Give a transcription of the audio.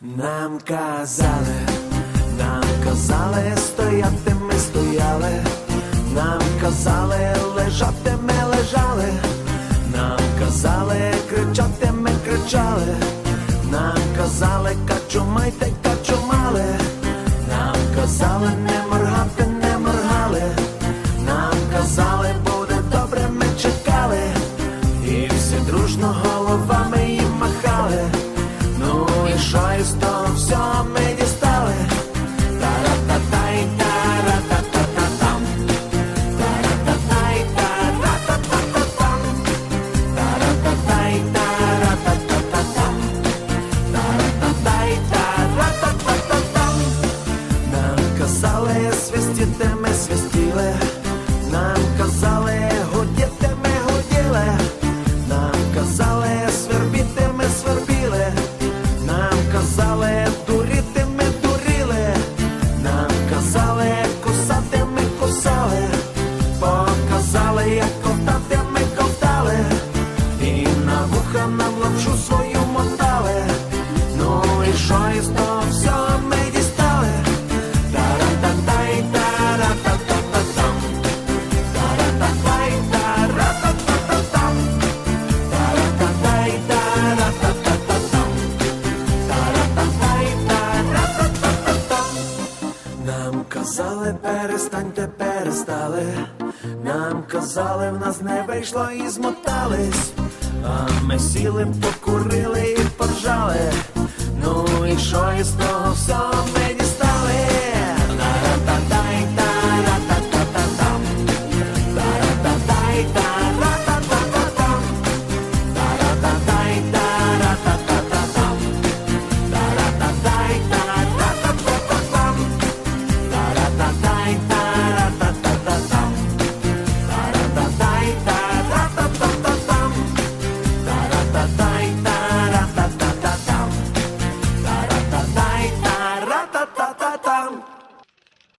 Нам казали, нам казали, стояти ми стояли, нам казали, лежати ми лежали, нам казали, кричати ми кричали, нам казали, качумайте, качумали, нам казали, не моргати, не моргали, нам казали, буде добре, ми чекали, і всі дружно казали ми свистіли. Нам казали гудіти, ми гуділи. Нам казали свербіти, ми свербіли. Нам казали дуріти, ми дуріли. Нам казали кусати, ми кусали. Показали, як ковтати, ми ковтали. І на вуха нам лапшу свою мотали. Ну і що із того всього казали, перестаньте, перестали. Нам казали, в нас не вийшло і змотались. А ми сіли, покурили і поржали. Ну і що із того всього